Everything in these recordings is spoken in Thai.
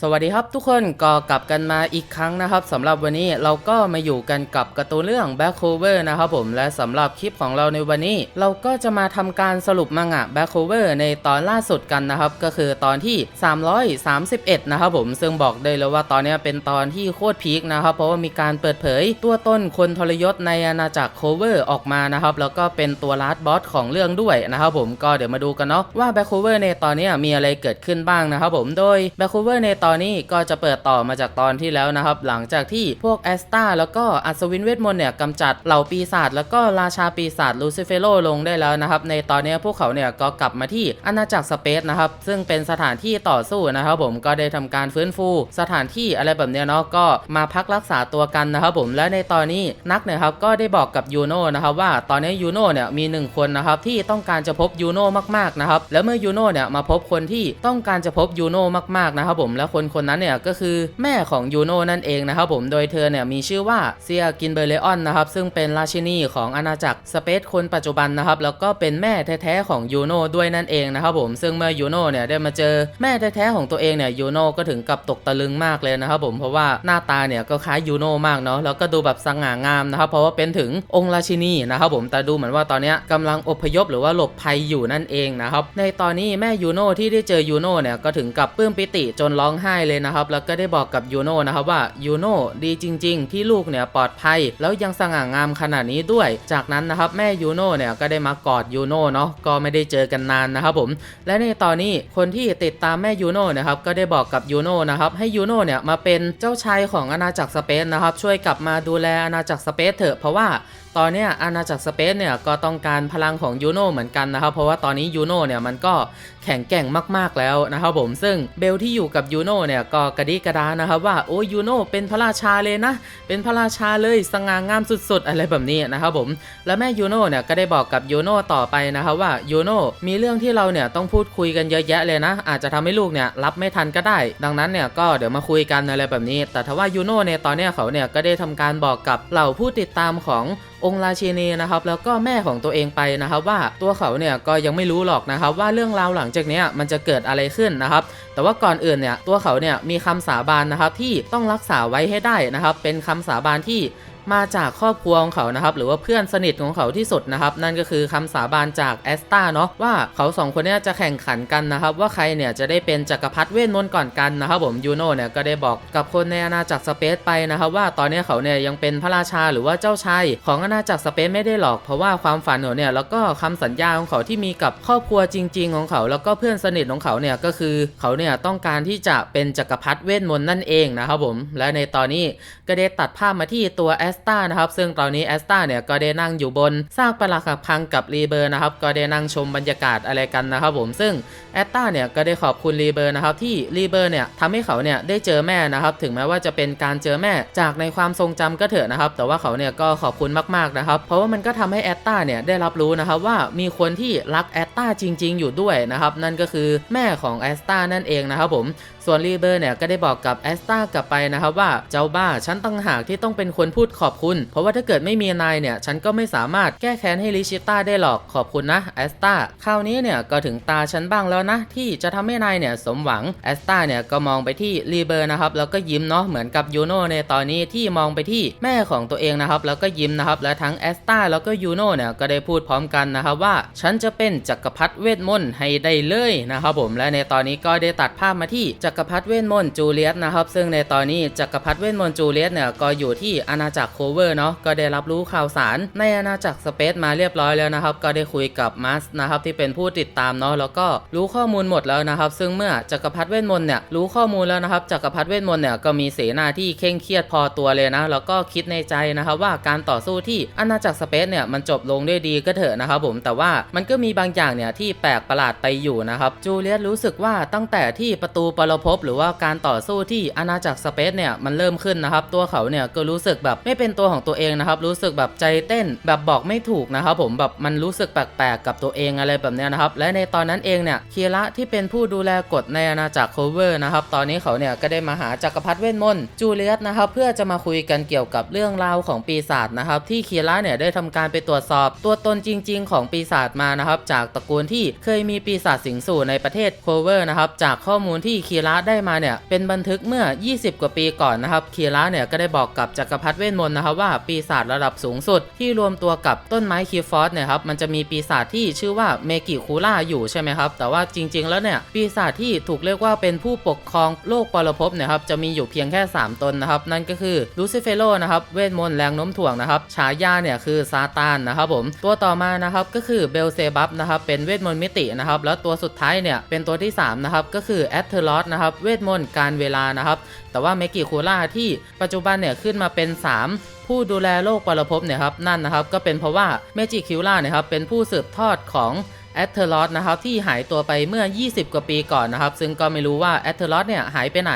สวัสดีครับทุกคนก็กลับกันมาอีกครั้งนะครับสำหรับวันนี้เราก็มาอยู่กันกับการ์ตูนเรื่อง Back Cover นะครับผมและสำหรับคลิปของเราในวันนี้ เราก็จะมาทำการสรุปมังงะ Back Cover ในตอนล่าสุดกันนะครับ ก็คือตอนที่ 331 นะครับผมซึ่งบอกได้เลยว่าตอนนี้เป็นตอนที่โคตรพีคนะครับ เพราะว่ามีการเปิดเผย ตัวต้นคนทรยศในอาณาจักร Cover ออกมานะครับแล้วก็เป็นตัวลาสบอสของเรื่องด้วยนะครับผมก็เดี๋ยวมาดูกันเนาะว่า Back Cover ในตอนนี้มีอะไรเกิดขึ้นบ้างนะครับผมโดย Back Cover ในตอนนี้ก็จะเปิดต่อมาจากตอนที่แล้วนะครับ หลังจากที่พวกแอสตาแล้วก็อัศวินเวทมนต์เนี่ยกำจัดเหล่าปีศาจแล้วก็ราชาปีศาจลูซิเฟโรลงได้แล้วนะครับ ในตอนนี้พวกเขาเนี่ยก็กลับมาที่อาณาจักรสเปซนะครับ ซึ่งเป็นสถานที่ต่อสู้นะครับผมก็ได้ทำการฟื้นฟู สถานที่อะไรแบบเนี้ยเนาะก็มาพักรักษาตัวกันนะครับผมและในตอนนี้นักเนี่ยครับก็ได้บอกกับยูโน่นะครับว่าตอนนี้ยูโน่เนี่ยมีหนึ่งคนนะครับที่ต้องการจะพบยูโน่มากๆนะครับแล้วเมื่อยูโน่เนี่ยมาพบคนที่ต้องการจะพบยูโน่มากๆนะครับผมและคนคนนั้นเนี่ยก็คือแม่ของยูโน่นั่นเองนะครับผมโดยเธอเนี่ยมีชื่อว่าเซียกินเบเลออนนะครับซึ่งเป็นราชินีของอาณาจักรสเปซคนปัจจุบันนะครับแล้วก็เป็นแม่แท้ๆของยูโน่ด้วยนั่นเองนะครับผมซึ่งเมื่อยูโน่เนี่ยได้มาเจอแม่แท้ๆของตัวเองเนี่ยยูโน่ก็ถึงกับตกตะลึงมากเลยนะครับผมเพราะว่าหน้าตาเนี่ยก็คล้ายยูโน่มากเนาะแล้วก็ดูแบบสง่างามนะครับเพราะว่าเป็นถึงองค์ราชินีนะครับผมแต่ดูเหมือนว่าตอนนี้ยกำลังอพยพหรือว่าหลบภัยอยู่นั่นเองนะครับในตอนนี้แม่ยูโน่ที่ได้เจอยูโน่เนี่ยก็ถึงกับปลื้มปิติจนร้องไห้เลยนะครับ แล้วก็ได้บอกกับยูโน่นะครับว่ายูโน่ดีจริง ๆ ที่ลูกเนี่ยปลอดภัย แล้วยังสง่างามขนาดนี้ด้วย จากนั้นนะครับแม่ยูโน่เนี่ยก็ได้มากอดยูโน่เนาะก็ไม่ได้เจอกันนานนะครับผม และในตอนนี้คนที่ติดตามแม่ยูโน่นะครับก็ได้บอกกับยูโน่นะครับให้ยูโน่เนี่ยมาเป็นเจ้าชายของอาณาจักรสเปซนะครับช่วยกลับมาดูแลอาณาจักรสเปซเถอะเพราะว่าตอนนี้อาณาจักรสเปซเนี่ยก็ต้องการพลังของยูโน่เหมือนกันนะครับ เพราะว่าตอนนี้ยูโน่เนี่ยมันก็ แข็งแกร่งมากๆแล้วนะครับผมซึ่งเบลที่อยู่กับยูโน่เนี่ยก็กระดิกระดานะครับว่าโอ้ยูโน่เป็นพระราชาเลยนะ เป็นพระราชาเลยสง่างามสุดๆ อะไรแบบนี้นะครับผมและแม่ยูโน่เนี่ยก็ได้บอกกับยูโน่ต่อไปนะครับว่ายูโน่มีเรื่องที่เราเนี่ยต้องพูดคุยกันเยอะแยะเลยนะ อาจจะทำให้ลูกเนี่ยรับไม่ทันก็ได้ ดังนั้นเนี่ยก็เดี๋ยวมาคุยกันอะไรแบบนี้ แต่ถ้าว่ายูโน่เนี่ยตอนเนี้ยเขาเนี่ยก็ได้ทำการบอกกับเหล่าผู้ติดตามของ องค์ราชินีนะครับแล้วก็แม่ของตัวเองไปนะครับ ว่าตัวเขาเนี่ยก็ยังไม่รู้หรอกนะครับ ว่าเรื่องราวหลังจากนี้มันจะเกิดอะไรขึ้นนะครับ แต่ว่าก่อนอื่นเนี่ยตัวเขาเนี่ยมีคำสาบานนะครับที่ต้องรักษาไว้ให้ได้นะครับ เป็นคำสาบานที่ มาจากครอบครัวของเขานะครับหรือว่าเพื่อนสนิทของเขาที่สุดนะครับนั่นก็คือคำสาบานจากแอสตาเนาะว่าเขาสองคนเนี้จะแข่งขันกันนะครับว่าใครเนี่ยจะได้เป็นจักรพรรดิเวทมนต์ก่อนกันนะครับผมยูโน่เนี่ยก็ได้บอกกับคนในอาณาจักรสเปซไปนะครับว่าตอนนี้เขาเนี่ยยังเป็นพระราชาหรือว่าเจ้าชายของอาณาจักรสเปซไม่ได้หรอก เพราะว่าความฝันของเนี่ยแล้วก็คำสัญญาของเขาที่มีกับครอบครัวจริง ๆ ของเขา แล้วก็เพื่อนสนิทของเขาเนี่ยก็คือเขาเนี่ยต้องการที่จะเป็นจักรพรรดิเวทมนต์นั่นเองนะครับผมและในตอนนี้ก็ได้ตัดภาพมาที่ตัวแอสตานะครับซึ่งตอนนี้แอสตาเนี่ยก็ได้นั่งอยู่บนซากปรักหักพังกับรีเบอร์นะครับก็ได้นั่งชมบรรยากาศอะไรกันนะครับผมซึ่งแอสตาเนี่ยก็ได้ขอบคุณรีเบอร์นะครับที่รีเบอร์เนี่ยทำให้เขาเนี่ยได้เจอแม่นะครับถึงแม้ว่าจะเป็นการเจอแม่จากในความทรงจำก็เถอะนะครับแต่ว่าเขาเนี่ยก็ขอบคุณมากๆนะครับเพราะว่ามันก็ทำให้แอสตาเนี่ยได้รับรู้นะครับว่ามีคนที่รักแอสตาจริง ๆ อยู่ด้วยนะครับนั่นก็คือแม่ของแอสตานั่นเองนะครับผม ส่วนรีเบอร์เนี่ยก็ได้บอกกับแอสตากลับไปนะครับว่าเจ้าบ้าฉันตั้งหากที่ต้องเป็นคนพูดขอบคุณ เพราะว่าถ้าเกิดไม่มีนายเนี่ยฉันก็ไม่สามารถแก้แค้นให้ลิชิต้าได้หรอกขอบคุณนะแอสตาคราวนี้เนี่ยก็ถึงตาฉันบ้างแล้วนะ ที่จะทำให้นายเนี่ยสมหวังแอสตาเนี่ยก็มองไปที่รีเบอร์นะครับแล้วก็ยิ้มเนาะเหมือนกับยูโน่ในตอนนี้ที่มองไปที่แม่ของตัวเองนะครับแล้วก็ยิ้มนะครับและทั้งแอสตาแล้วก็ยูโน่เนี่ยก็ได้พูดพร้อมกันนะครับว่าฉันจะเป็นจักรพรรดิเวทมนต์ให้ได้เลยนะครับผมและในตอนนี้ก็ได้ตัดภาพมาที่จักกรพรรดิเวทมนต์จูเลียสนะครับซึ่งในตอนนี้จักรพรรดิเวทมนต์จูเลียสเนี่ยก็อยู่ที่อาณาจักรโคเวอร์เนาะก็ได้รับรู้ข่าวสารในอาณาจักรสเปซมาเรียบร้อยแล้วนะครับ ก็ได้คุยกับมัสนะครับที่เป็นผู้ติดตามเนาะแล้วก็รู้ข้อมูลหมดแล้วนะครับ ซึ่งเมื่อจักรพรรดิเวทมนต์เนี่ยรู้ข้อมูลแล้วนะครับจักรพรรดิเวทมนต์เนี่ยก็มีเสนาที่เคร่งเครียดพอตัวเลยนะแล้วก็คิดในใจนะครับว่าการต่อสู้ที่อาณาจักรสเปซเนี่ยมันจบลงด้วยดีก็เถอะนะครับผมแต่ว่ามันก็มีบางอย่างเนี่ยที่แปลกประหลาดไปอยู่นะครับจูเลียสรู้สึกว่าตั้งแต่ที่ประตูปรภพหรือว่าการต่อสู้ที่อาณาจักรสเปซเนี่ยมันเริ่มขึ้นนะครับตัวเขาเนี่ยก็รู้สึกแบบไม่เป็นตัวของตัวเองนะครับรู้สึกแบบใจเต้นแบบบอกไม่ถูกนะครับผมแบบมันรู้สึกแปลกๆกับตัวเองอะไรแบบเนี้ยนะครับและในตอนนั้นเองเนี่ยเคียระที่เป็นผู้ดูแลกฎในอาณาจักรโคเวอร์นะครับตอนนี้เขาเนี่ยก็ได้มาหาจักรพรรดิเวทมนต์จูเลียสนะครับเพื่อจะมาคุยกันเกี่ยวกับเรื่องราวของปีศาจนะครับที่เคียระเนี่ยได้ทำการไปตรวจสอบตัวตนจริง ๆ ของปีศาจมานะครับจากตระกูลที่เคยมีปีศาจสิงสู่ในประเทศโคเวอร์นะครับจากข้อมูลที่เคียระระได้มาเนี่ยเป็นบันทึกเมื่อ 20 กว่าปีก่อนนะครับคีระเนี่ยก็ได้บอกกับจักรพรรดิเวทมนต์นะครับว่าปีศาจระดับสูงสุด ที่รวมตัวกับต้นไม้คีฟอสเนี่ยครับมันจะมีปีศาจที่ชื่อว่าเมกิคูล่าอยู่ใช่ไหมครับแต่ว่าจริง ๆ แล้วเนี่ยปีศาจที่ถูกเรียกว่าเป็นผู้ปกครองโลกปรภพเนี่ยครับจะมีอยู่เพียงแค่ 3 ตนนะครับนั่นก็คือลูซิเฟโรนะครับเวทมนต์แรงโน้มถ่วงนะครับฉายาเนี่ยคือซาตานนะครับผมตัวต่อมานะครับก็คือเบลเซบับนะครับเป็นเวทมนต์มิตินะครับแล้วตัวสุดท้ายเนี่ยเป็นตัวที่3นะครับก็คือแอตเทอร์ลอสนะครับเวทมนต์การเวลานะครับ แต่ว่าเมกิคูล่าที่ปัจจุบันเนี่ยขึ้นมาเป็น 3 ผู้ดูแลโลกปรภพเนี่ยครับนั่นนะครับก็เป็นเพราะว่าเมจิคิวล่าเนี่ยครับเป็นผู้สืบทอดของ แอตเทอร์ลอสนะครับที่หายตัวไปเมื่อ 20 กว่าปีก่อนนะครับ ซึ่งก็ไม่รู้ว่าแอตเทอร์ลอสเนี่ยหายไปไหน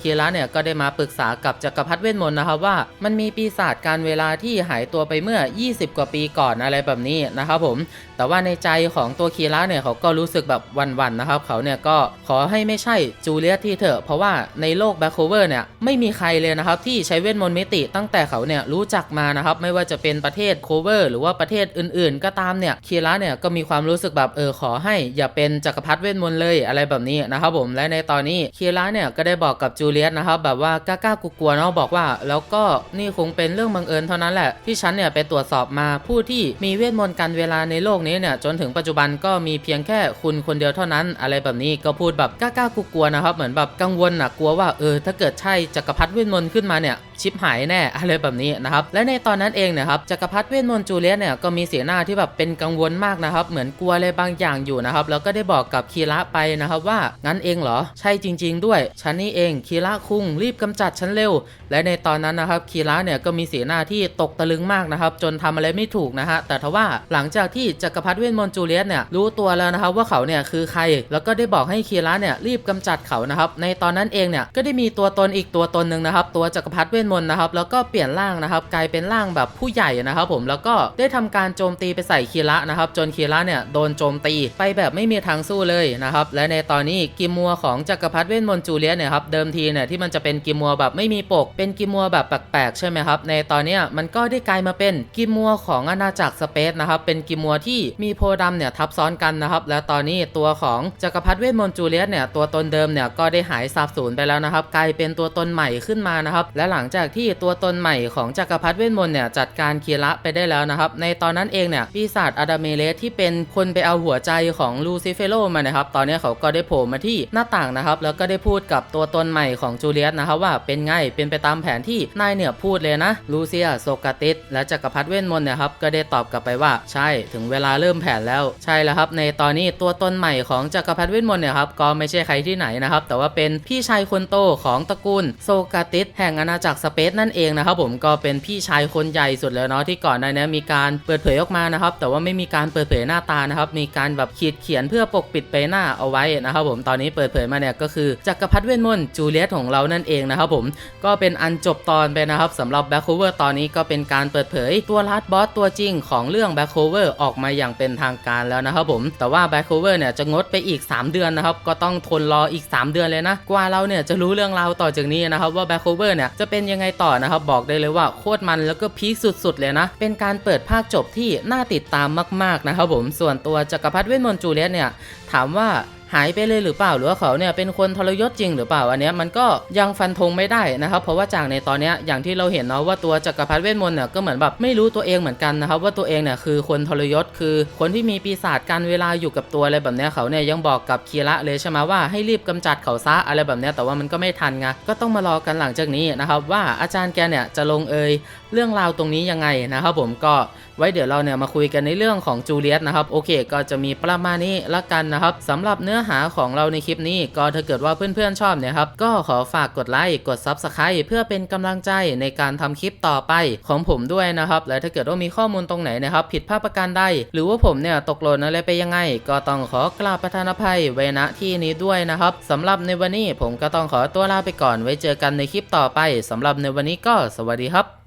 คีระเนี่ยก็ได้มาปรึกษากับจักรพรรดิเวทมนต์นะครับว่ามันมีปีศาจการเวลาที่หายตัวไปเมื่อ 20 กว่าปีก่อนอะไรแบบนี้นะครับผม แต่ว่าในใจของตัวคีระเนี่ยเขาก็รู้สึกแบบวันๆนะครับเขาเนี่ยก็ขอให้ไม่ใช่จูเลียตที่เถอะ เพราะว่าในโลกแบ็คโคเวอร์เนี่ยไม่มีใครเลยนะครับที่ใช้เวทมนต์มิติตั้งแต่เขาเนี่ยรู้จักมานะครับไม่ว่าจะเป็นประเทศโคเวอร์หรือว่าประเทศอื่น ๆ ก็ตามเนี่ยคีระเนี่ยก็มีความรู้สึกแบบเออขอให้อย่าเป็นจักรพรรดิเวทมนต์เลยอะไรแบบนี้นะครับผมและในตอนนี้คีระเนี่ยก็ได้บอกกับจูเลียตนะครับแบบว่ากล้าๆกลัวๆเนาะบอกว่า แล้วก็นี่คงเป็นเรื่องบังเอิญเท่านั้นแหละที่ฉันเนี่ยไปตรวจสอบมาผู้ที่มีเวทมนต์กันเวลาในโลกนี้เนี่ยจนถึงปัจจุบันก็มีเพียงแค่คุณคนเดียวเท่านั้น อะไรแบบนี้ก็พูดแบบกล้าๆกลัวๆนะครับเหมือนแบบกังวลนะกลัวว่าเออถ้าเกิดใช่จักรพรรดิเวทมนต์ขึ้นมาเนี่ย ชิปหายแน่อะไรแบบนี้นะครับและในตอนนั้นเองเนะครับจักรพรรดิเวทมนต์จูเลียสเนี่ยก็มีสีหน้าที่แบบเป็นกังวลมากนะครับ เหมือนกลัวอะไรบางอย่างอยู่นะครับแล้วก็ได้บอกกับคีระไปนะครับว่างั้นเองเหรอใช่จริง ๆ ด้วยฉันนี่เองคีระคุงรีบกำจัดฉันเร็ว และในตอนนั้นนะครับคีระเนี่ยก็มีสีหน้าที่ตกตะลึงมากนะครับจนทำอะไรไม่ถูกนะฮะแต่ทว่าหลังจากที่จักรพรรดิเวทมนต์จูเลียสเนี่ยรู้ตัวแล้วนะครับว่าเขาเนี่ยคือใคร แล้วก็ได้บอกให้คีระเนี่ยรีบกำจัดเขานะครับในตอนนั้นเองเนี่ยก็ได้มีตัวตนอีกตัวตนหนึ่งนะครับตัวจักรพรรดิเวทมนต์นะครับแล้วก็เปลี่ยนร่างนะครับกลายเป็นร่างแบบผู้ใหญ่นะครับผมแล้วก็ได้ทำการโจมตีไปใส่คีระนะครับจนคีระเนี่ยโดนโจมตีไปแบบไม่มีทางสู้เลยนะครับและในตอนนี้กิมมัวของจักรพรรดิเวทมนต์จูเลียสเนี่ยครับเดิมทีเนี่ยที่มันจะเป็นกิมมัวแบบไม่มีปก เป็นกิมมัวแบบแปลกๆใช่ไหมครับในตอนนี้มันก็ได้กลายมาเป็นกิมมัวของอาณาจักรสเปซนะครับเป็นกิมมัวที่มีโพธิ์ดำเนี่ยทับซ้อนกันนะครับและตอนนี้ตัวของจักรพรรดิเวทมนต์จูเลียสเนี่ยตัวตนเดิมเนี่ยก็ได้หายสาบสูญไปแล้วนะครับกลายเป็นตัวตนใหม่ขึ้นมานะครับและหลังจากากที่ตัวตนใหม่ของจักรพรรดิเวทมนต์เนี่ยจัดการคีระไปได้แล้วนะครับ ในตอนนั้นเองเนี่ยปีศาจอาดาเมเลสที่เป็นคนไปเอาหัวใจของลูซิเฟโรมานะครับ ตอนนี้เขาก็ได้โผล่มาที่หน้าต่างนะครับ แล้วก็ได้พูดกับตัวตนใหม่ของจูเลียสนะครับว่าเป็นไงเป็นไปตามแผนที่นายเนี่ยพูดเลยนะลูเซียโซกาติสและจักรพรรดิเวทมนต์เนี่ยครับก็ได้ตอบกลับไปว่าใช่ถึงเวลาเริ่มแผนแล้วใช่แล้วครับ ในตอนนี้ตัวตนใหม่ของจักรพรรดิเวทมนต์เนี่ยครับก็ไม่ใช่ใครที่ไหนนะครับแต่ว่าเป็นพี่ชายคนโตของตระกูลโซกาติสแห่งอาณาจักรสเปซนั่นเองนะครับผมก็เป็นพี่ชายคนใหญ่สุดแล้วเนาะที่ก่อนหน้านี้มีการเปิดเผยออกมานะครับ แต่ว่าไม่มีการเปิดเผยหน้าตานะครับ มีการแบบขีดเขียนเพื่อปกปิดใบหน้าเอาไว้นะครับผมตอนนี้เปิดเผยมาเนี่ยก็คือจักรพรรดิเวทมนต์จูเลียสของเรานั่นเองนะครับผมก็เป็นอันจบตอนไปนะครับสำหรับแบ็คโคเวอร์ตอนนี้ก็เป็นการเปิดเผยตัวลัดบอสตัวจริงของเรื่องแบ็คโคเวอร์ออกมาอย่างเป็นทางการแล้วนะครับผมแต่ว่าแบ็คโคเวอร์เนี่ยจะงดไปอีก 3 เดือนนะครับก็ต้องทนรออีก 3 เดือนเลยนะกว่าเราเนี่ยจะรู้เรื่องราวต่อจากนี้นะครับว่าแบ็คโคเวอร์เนี่ยจะเป็นยังไงต่อนะครับ บอกได้เลยว่าโคตรมันแล้วก็พีคสุดๆเลยนะ เป็นการเปิดภาคจบที่น่าติดตามมากๆนะครับผมส่วนตัวจักรพรรดิเวทมนต์จูเลียตเนี่ยถามว่า หายไปเลยหรือเปล่าหรือว่าเขาเนี่ยเป็นคนทรยศจริงหรือเปล่าอันเนี้ยมันก็ยังฟันธงไม่ได้นะครับเพราะว่าจากในตอนเนี้ยอย่างที่เราเห็นเนาะว่าตัวจักรพรรดิเวทมนต์เนี่ยก็เหมือนแบบไม่รู้ตัวเองเหมือนกันนะครับว่าตัวเองเนี่ยคือคนทรยศคือคนที่มีปีศาจการเวลาอยู่กับตัวอะไรแบบเนี้ยเขาเนี่ยยังบอกกับคีระเลยใช่ไหมว่าให้รีบกำจัดเขาซะอะไรแบบเนี้ยแต่ว่ามันก็ไม่ทันไงก็ต้องมารอกันหลังจากนี้นะครับว่าอาจารย์แกเนี่ยจะลงเอยเรื่องราวตรงนี้ยังไงนะครับผมก็ ไว้เดี๋ยวเราเนี่ยมาคุยกันในเรื่องของจูเลียตนะครับโอเค ก็จะมีประมาณนี้ละกันนะครับสำหรับเนื้อหาของเราในคลิปนี้ ก็ถ้าเกิดว่าเพื่อนๆชอบเนี่ยครับก็ขอฝากกดไลค์กด Subscribe เพื่อเป็นกำลังใจในการทำคลิปต่อไปของผมด้วยนะครับและถ้าเกิดว่ามีข้อมูลตรงไหนนะครับผิดพลาดประการใดหรือว่าผมเนี่ยตกหล่นอะไรไปยังไง ก็ต้องขอกราบประทานอภัยไว้ณที่นี้ด้วยนะครับสำหรับในวันนี้ผมก็ต้องขอตัวลาไปก่อนไว้เจอกันในคลิปต่อไปสำหรับในวันนี้ก็สวัสดีครับ